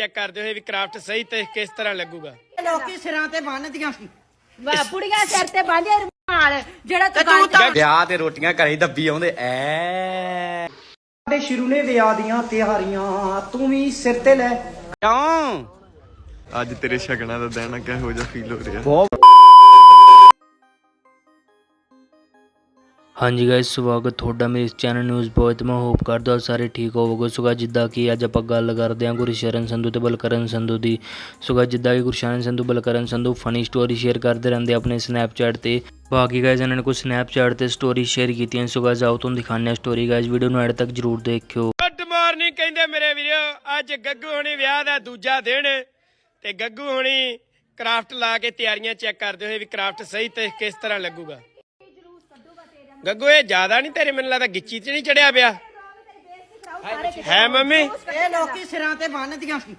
Check ਕਰਦੇ ਹੋਏ ਵੀ craft ਸਹੀ ਤੇ ਕਿਸ ਤਰ੍ਹਾਂ ਲੱਗੂਗਾ। ਲੋਕੀ ਸਿਰਾਂ ਤੇ ਬੰਨਦੀਆਂ ਸੀ। ਵਾਹ ਬੁੜੀਆਂ ਸਿਰ ਤੇ ਬਾਂਝੇ ਰੁਮਾਲ ਜਿਹੜਾ ਤੇ ਤੂੰ ਤੂੰ ਤਾਂ ਵਿਆਹ ਤੇ ਰੋਟੀਆਂ ਘਰੇ ਹੀ ਦੱਬੀ ਆਉਂਦੇ ਐ। ਸਾਡੇ ਸ਼ਿਰੂ ਨੇ ਵਿਆਹ ਦੀਆਂ ਤਿਆਰੀਆਂ ਤੂੰ ਵੀ ਸਿਰ ਤੇ ਲੈ। ਕਿਉਂ? ਅੱਜ ਤੇਰੇ ਸ਼ਗਨਾਂ ਦਾ ਦਿਨ ਆ ਕਿਹੋ ਜਿਹਾ ਫੀਲ ਹੋ ਰਿਹਾ? ਬਹੁਤ ਹਾਂਜੀ ਗਾਇਸ ਸਵਾਗਤ ਤੁਹਾਡਾ ਮੇਰੇ ਇਸ ਚੈਨਲ ਨਿਊਜ਼ ਬੋਏ ਤੇ। ਮੈਂ ਹੋਪ ਕਰਦਾ ਸਾਰੇ ਠੀਕ ਹੋਵੋਗੇ। ਸੁਗਾ ਜਿੱਦਾਂ ਕਿ ਅੱਜ ਆਪਾਂ ਗੱਲ ਕਰਦੇ ਹਾਂ ਗੁਰਸ਼ਰਨ ਸੰਧੂ ਤੇ ਬਲਕਰਨ ਸੰਧੂ ਦੀ। ਸੁਗਾ ਜਿੱਦਾਂ ਕਿ Gursharan Sandhu, Balkaran Sandhu funny story share ਕਰਦੇ ਰਹਿੰਦੇ ਆਪਣੇ ਸਨੈਪਚੈਟ ਤੇ। ਬਾਕੀ ਗਾਇਸ ਇਹਨਾਂ ਨੇ ਕੁਝ ਸਨੈਪਚੈਟ ਤੇ ਸਟੋਰੀ ਸ਼ੇਅਰ ਕੀਤੀਆਂ ਸੁਗਾ ਜਾਓ ਤੁਹਾਨੂੰ ਦਿਖਾਉਂਦੇ ਹਾਂ ਸਟੋਰੀ ਗਾਇਸ ਵੀਡੀਓ ਨੂੰ ਐਡ ਤੱਕ ਜਰੂਰ ਦੇਖਿਓ। ਗੁੱਡ ਮਾਰਨਿੰਗ ਕਹਿੰਦੇ ਮੇਰੇ ਵੀਰੋ। ਅੱਜ ਗੱਗੂ ਹੁਣੀ ਵਿਆਹ ਦਾ ਦੂਜਾ ਦਿਨ। ਤੇ ਗੱਗੂ ਹੁਣੀ ਕਰਾਫਟ ਲਾ ਕੇ ਤਿਆਰੀਆਂ ਚੈੱਕ ਕਰਦੇ ਹੋਏ ਵੀ ਕਰਾਫਟ ਸਹੀ ਤੇ ਕਿਸ ਤਰ੍ਹਾਂ ਲੱਗੂਗਾ। ਗੱਗੂ ਇਹ ਜ਼ਿਆਦਾ ਨਹੀਂ ਤੇਰੇ ਮੈਨੂੰ ਲੱਗਦਾ ਗਿੱਚੀ 'ਚ ਨਹੀਂ ਚੜਿਆ ਪਿਆ। ਹੈ ਮੰਮੀ? ਇਹ ਲੋਕੀ ਸਿਰਾਂ ਤੇ ਬੰਨਦੀਆਂ ਸੀ।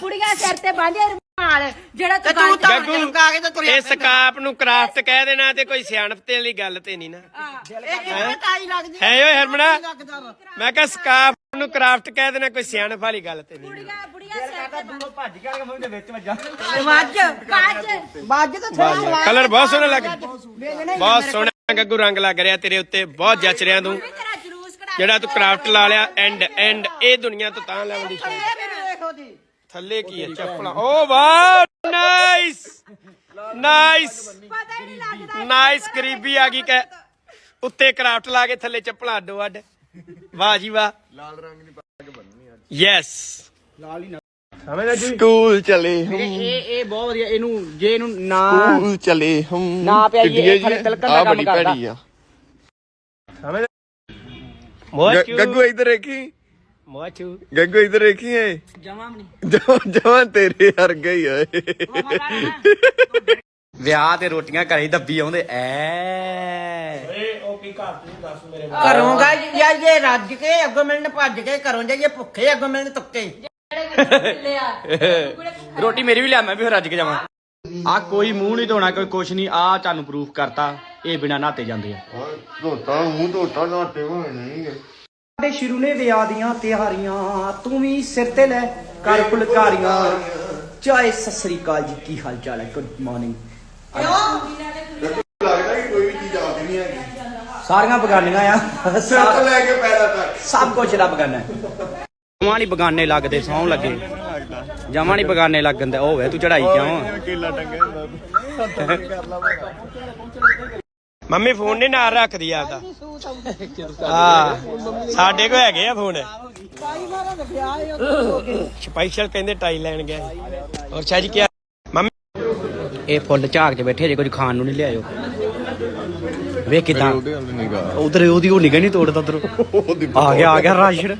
ਬੁੜੀਆਂ ਸਿਰ ਤੇ ਬਾਂਝੇ ਰੁਮਾਲ ਜਿਹੜਾ ਤੇ ਤੂੰ ਤੂੰ ਤਾਂ ਚਮਕਾ ਕੇ ਤੇ ਤੁਰਿਆ ਇਸ ਕਾਪ ਨੂੰ ਕਰਾਫਟ ਕਹਿ ਦੇਣਾ ਤੇ ਕੋਈ ਸਿਆਣਪ ਤੇ ਵਾਲੀ ਗੱਲ ਤੇ ਨਹੀਂ ਨਾ। ਇਹ ਲੱਗਦੀ ਹੈ ਓਏ ਹਰਮਣਾ? ਲੱਗਦਾ ਮੈਂ ਕਿਹਾ ਸਕਾਪ ਨੂੰ ਕਰਾਫਟ ਕਹਿ ਦੇਣਾ ਕੋਈ ਸਿਆਣਪ ਵਾਲੀ ਗੱਲ ਤੇ ਨਹੀਂ ਬੁੜੀਆਂ ਬੁੜੀਆਂ ਸਿਰ ਤੇ ਦੂਰੋਂ ਭੱਜ ਕੇ ਆ ਕੇ ਦੇ ਵਿੱਚ ਵੱਜਾ ਵੱਜ। ਬਾਂਝ ਵੱਜ। ਤਾਂ ਥੋੜਾ ਕਲਰ ਬਹੁਤ ਸੋਹਣਾ ਲੱਗ ਬਹੁਤ ਸੋਹਣਾ ਗੱਗੂ ਰੰਗ ਲੱਗ ਰਿਹਾ ਤੇਰੇ ਉੱਤੇ ਬਹੁਤ ਜੱਚ ਰਿਹਾ ਤੂੰ। ਤੇਰਾ ਜਲੂਸ ਕਢਾ ਜਿਹੜਾ ਤੂੰ ਕਰਾਫਟ ਲਾ ਲਿਆ ਐਂਡ ਐਂਡ ਇਹ ਦੁਨੀਆ ਤੋਂ ਤਾਂ ਲੈਵਲ ਦੀ ਦੀ ਥੱਲੇ ਕੀ ਹੈ ਚੱਪਲਾਂ। ਓ ਵਾਹ ਨਾਈਸ ਨਾਈਸ ਪਤਾ ਹੀ ਨਹੀਂ ਲੱਗਦਾ ਨਾਈਸ ਗਰੀਬੀ ਆ ਗਈ ਕਹਿ ਉੱਤੇ ਕਰਾਫਟ ਲਾ ਕੇ ਥੱਲੇ ਚੱਪਲਾਂ ਅੱਡੋ ਅੱਡ। ਵਾਹ ਜੀ ਵਾਹ। ਲਾਲ ਰੰਗ ਦੀ ਪੱਗ ਬੰਨਣੀ ਅੱਜ। ਯੈਸ ਸਕੂਲ ਚਲੇ ਹਮ। ਇਹ ਇਹ ਬਹੁਤ ਵਧੀਆ ਇਹਨੂੰ ਜੇ ਇਹਨੂੰ ਨਾ ਸਕੂਲ ਚਲੇ ਹਮ। ਨਾ ਪਿਆਈਏ, ਇਹ ਥੱਲੇ ਤਿਲਕਣ ਦਾ ਆਹ ਕੰਮ ਬੜੀ ਕਰਦਾ। ਭੈੜੀ ਆ। ਮੋਚੂ ਗ- ਗੱਗੂ ਇੱਧਰ ਦੇਖੀ ਮੋਚੂ। ਗੱਗੂ ਇੱਧਰ ਦੇਖੀ ਏ? ਜਮਾ ਨਹੀਂ ਜਮਾ ਜਮਾ ਤੇਰੇ ਵਰਗਾ ਹੀ ਆ ਇਹ। ਵਿਆਹ ਤੇ ਰੋਟੀਆਂ ਘਰੇ ਹੀ ਦੱਬੀ ਆਉਂਦੇ ਐ। ਘਰੋਂ ਗਾ ਜਾਈਏ ਰੱਜ ਕੇ ਅੱਗੋਂ ਮਿਲਣ ਭੱਜ ਕੇ ਘਰੋਂ ਜਾਈਏ ਭੁੱਖੇ ਅੱਗੋਂ ਮਿਲਣ ਤੁੱਕੇ। ਰੋਟੀ ਮੇਰੀ ਵੀ ਲਿਆ ਮੈਂ ਵੀ ਫਿਰ ਰੱਜ ਕੇ ਜਾਵਾਂ। ਆ ਕੋਈ ਮੂੰਹ ਨਹੀਂ ਧੋਣਾ ਕੋਈ ਕੁਛ ਨਹੀਂ ਆ ਤੁਹਾਨੂੰ ਪ੍ਰੂਫ ਕਰਤਾ ਇਹ ਬਿਨਾ ਨਹਾਤੇ ਜਾਂਦੇ ਆ। ਧੋਤਾ ਮੂੰਹ ਧੋਤਾ ਨਾਤੇ ਹੋਏ ਨਹੀਂ ਸਾਡੇ ਸ਼ਿਰੂ ਨੇ ਵਿਆਹ ਦੀਆਂ ਤਿਆਰੀਆਂ ਤੂੰ ਵੀ ਸਿਰ ਤੇ ਲੈ ਕਰ ਫੁਲਕਾਰੀਆਂ। ਚਾਹੇ ਸਤਿ ਸ੍ਰੀ ਅਕਾਲ ਜੀ ਕੀ ਹਾਲ ਚਾਲ ਹੈ ਗੁੱਡ ਮਾਰਨਿੰਗ ਲੱਗਦਾ ਕਿ ਕੋਈ ਵੀ ਚੀਜ਼ ਆਉਂਦੀ ਨਹੀਂ ਹੈਗੀ। ਸਾਰੀਆਂ ਬਗਾਨੀਆਂ ਆ। ਸੱਤ ਲੈ ਕੇ ਪੈਦਾ ਤੱਕ ਸਭ ਕੁਝ ਰੱਬ ਬਗਾਨਾ ਜਮਾਂ ਨਹੀਂ ਬਗਾਨੇ ਲੱਗਦੇ ਸੌਂ ਲੱਗੇ। ਜਮਾਂ ਨਹੀਂ ਬਗਾਨੇ ਲੱਗਣ ਦੇ ਉਹ ਵੇ ਤੂੰ ਚੜਾਈ ਕਿਉਂ? ਕੇਲਾ ਟੰਗਿਆ ਹੁੰਦਾ ਮੰਮੀ ਫੋਨ ਨਹੀਂ ਨਾਲ ਰੱਖਦੀ ਆਪਦਾ। ਹਾਂ ਸਾਡੇ ਕੋ ਹੈਗੇ ਆ ਫੋਨ। ਸਪੈਸ਼ਲ ਕਹਿੰਦੇ ਟਾਈ ਲੈਣ ਗਿਆ ਔਰ ਸ਼ਾਹ ਜੀ ਕੀ ਮੰਮੀ ਇਹ ਫੁੱਲ ਝਾਕ 'ਚ ਬੈਠੇ ਜੇ ਕੁਝ ਖਾਣ ਨੂੰ ਨਹੀਂ ਲਿਆਇਓ। ਵੇਖ ਕਿਦਾਂ। ਉਧਰ ਉਹਦੀ ਉਹ ਨਿਗਾਹ ਨਹੀਂ ਤੋੜਦਾ ਉਧਰ। ਆ ਗਿਆ ਆ ਗਿਆ ਬੜੀਆ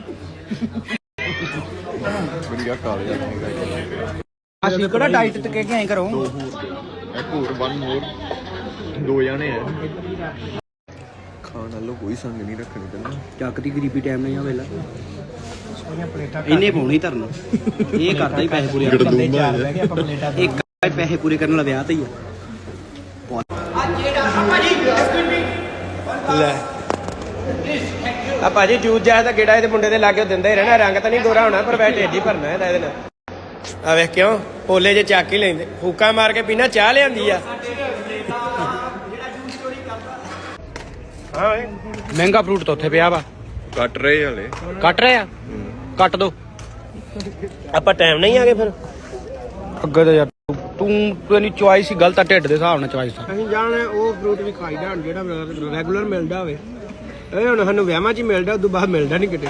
ਕਾਲੇ ਜਿਹਾ ਨਿਗਾਹ ਅਸੀਂ ਕਿਹੜਾ ਡਾਈਟ ਤੇ ਕਹਿ ਕੇ ਆਏ ਕਰੋ ਇੱਕ ਹੋਰ ਵਨ ਹੋਰ ਦੋ ਜਾਣੇ ਆ। ਖਾਣ ਵਾਲੋ ਕੋਈ ਸੰਗ ਨਹੀਂ ਰੱਖਣੀ ਤੈਨੂੰ ਚੱਕ ਦੀ ਗਰੀਬੀ ਟਾਈਮ ਨਹੀਂ ਆ ਵੇਲਾ। ਇਹਨੇ ਪਾਉਣੀ ਧਰਨ। ਇਹ ਕਰਦਾ ਹੀ ਪੈਸੇ ਪੂਰੇ ਕਰਨ। ਇੱਕ ਪੈਸੇ ਪੂਰੇ ਕਰਨ ਵਾਲਾ ਵਿਆਹ ਤੇ ਹੀ ਆ। ਲੈ। ਆ ਭਾਜੀ ਜੂਸ ਜਾਏ ਤਾਂ ਗੇੜਾ ਇਹਦੇ ਮੁੰਡੇ ਦੇ ਲਾਗੇ ਦਿੰਦਾ ਹੀ ਰਹਿਣਾ ਰੰਗ ਤਾਂ ਨਹੀਂ ਗੋਰਾ ਹੋਣਾ ਪਰ ਵੈ ਢੇਡੀ ਭਰਨਾ ਇਹਦਾ ਇਹਦੇ ਨਾਲ। ਆ ਵੇਖ ਕਿਉਂ ਪੋਲੇ ਜੇ ਚੱਕ ਹੀ ਲੈਂਦੇ ਫੂਕਾ ਮਾਰ ਕੇ ਪੀਣਾ ਚਾਹ ਲਿਆਂਦੀ ਆ। ਹਾਂ ਓਏ। ਮਹਿੰਗਾ ਫਰੂਟ ਤਾਂ ਉੱਥੇ ਪਿਆ ਵਾ। ਕੱਟ ਰਹੇ ਹਲੇ। ਕੱਟ ਰਹੇ ਆ? ਕੱਟ ਦੋ। ਆਪਾਂ ਟਾਈਮ ਨਹੀਂ ਆ ਗਏ ਫਿਰ। ਅੱਗੇ ਤਾਂ ਯਾਰ ਤੂੰ ਤੇਰੀ ਚੁਆਇਸ ਹੀ ਗਲਤ ਆ ਢਿੱਡ ਦੇ ਹਿਸਾਬ ਨਾਲ ਚੁਆਇਸ ਅਸੀਂ ਜਾਣਾ ਉਹ ਫਰੂਟ ਵੀ ਖਾਈਦਾ ਜਿਹੜਾ ਰੈਗੂਲਰ ਮਿਲਦਾ ਹੋਵੇ। ਇਹ ਹੁਣ ਸਾਨੂੰ ਵਿਆਹਾਂ 'ਚ ਹੀ ਮਿਲਦਾ ਉਦੋਂ ਬਾਅਦ ਮਿਲਦਾ ਨਹੀਂ ਕਿਤੇ।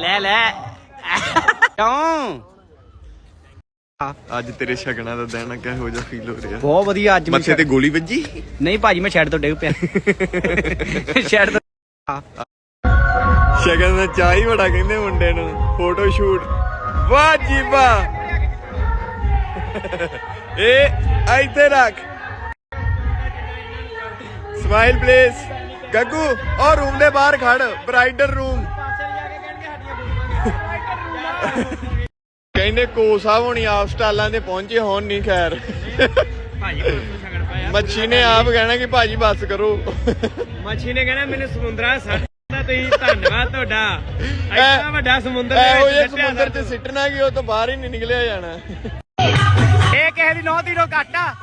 ਲੈ ਲੈ। ਕਿਉਂ? ਅੱਜ ਤੇਰੇ ਸ਼ਗਨਾਂ ਦਾ ਦਿਨ ਆ ਕਿਹੋ ਜਿਹਾ ਫੀਲ ਹੋ ਰਿਹਾ? ਬਹੁਤ ਵਧੀਆ ਅੱਜ ਮੈਂ ਮੱਥੇ ਤੇ ਗੋਲੀ ਵੱਜੀ? ਨਹੀਂ ਭਾਜੀ ਮੈਂ ਸ਼ੈਡ ਤੋਂ ਡਿੱਗ ਪਿਆ। ਸ਼ੈਡ ਤੋਂ ਸ਼ਗਨ ਦਾ ਚਾਹ ਹੀ ਬੜਾ ਕਹਿੰਦੇ ਮੁੰਡੇ ਨੂੰ ਫੋਟੋ ਸ਼ੂਟ ਵਾਹ ਜੀ ਵਾਹ। ਇਹ ਇੱਥੇ ਰੱਖ। ਸਮਾਈਲ ਪਲੀਜ਼ ਗੱਗੂ ਔਰ ਰੂਮ ਦੇ ਬਾਹਰ ਖੜ ਬ੍ਰਾਈਡਰ ਰੂਮ ਕਹਿੰਦੇ ਕੋ ਸਾਹਿਬ ਹੋਣੀ ਆਪ ਸਟਾਲਾਂ ਤੇ ਪਹੁੰਚੇ ਹੋਣ ਨਹੀਂ ਖੈਰ। ਮੱਛੀ ਨੇ ਆਪ ਕਹਿਣਾ ਕਿ ਭਾਜੀ ਬੱਸ ਕਰੋ। ਮੱਛੀ ਨੇ ਕਹਿਣਾ ਮੈਨੂੰ ਸਮੁੰਦਰਾ ਤਾਂ ਤੁਸੀਂ ਧੰਨਵਾਦ ਤੁਹਾਡਾ। ਇੰਨਾ ਵੱਡਾ ਸਮੁੰਦਰ ਦੇ ਇਹੋ ਜਿਹੇ ਸਮੁੰਦਰ 'ਚ ਸਿੱਟਣਾ ਕਿ ਉਹ ਤੋਂ ਬਾਹਰ ਹੀ ਨਹੀਂ ਨਿਕਲਿਆ ਜਾਣਾ। ਇਹ ਕਿਸੇ ਦੀ ਨੌ ਘੱਟ। ਆ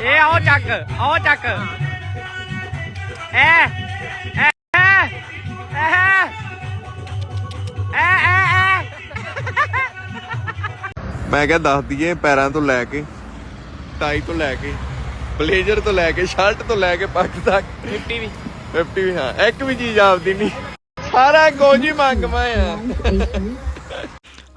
ਇਹ ਆਓ ਚੱਕ ਆਓ ਚੱਕ। ਐ ਐ ਮੈਂ ਕਿਹਾ ਦੱਸ ਦਈਏ ਪੈਰਾਂ ਤੋਂ ਲੈ ਕੇ ਟਾਈ ਤੋਂ ਲੈ ਕੇ ਬਲੇਜ਼ਰ ਤੋਂ ਲੈ ਕੇ ਸ਼ਰਟ ਤੋਂ ਲੈ ਕੇ ਪੱਗ ਤੱਕ। 50 ਵੀ। 50 ਵੀ ਹਾਂ ਇੱਕ ਵੀ ਚੀਜ਼ ਆਪਦੀ ਨਹੀਂ। ਸਾਰਾ ਕੁਝ ਹੀ ਆ।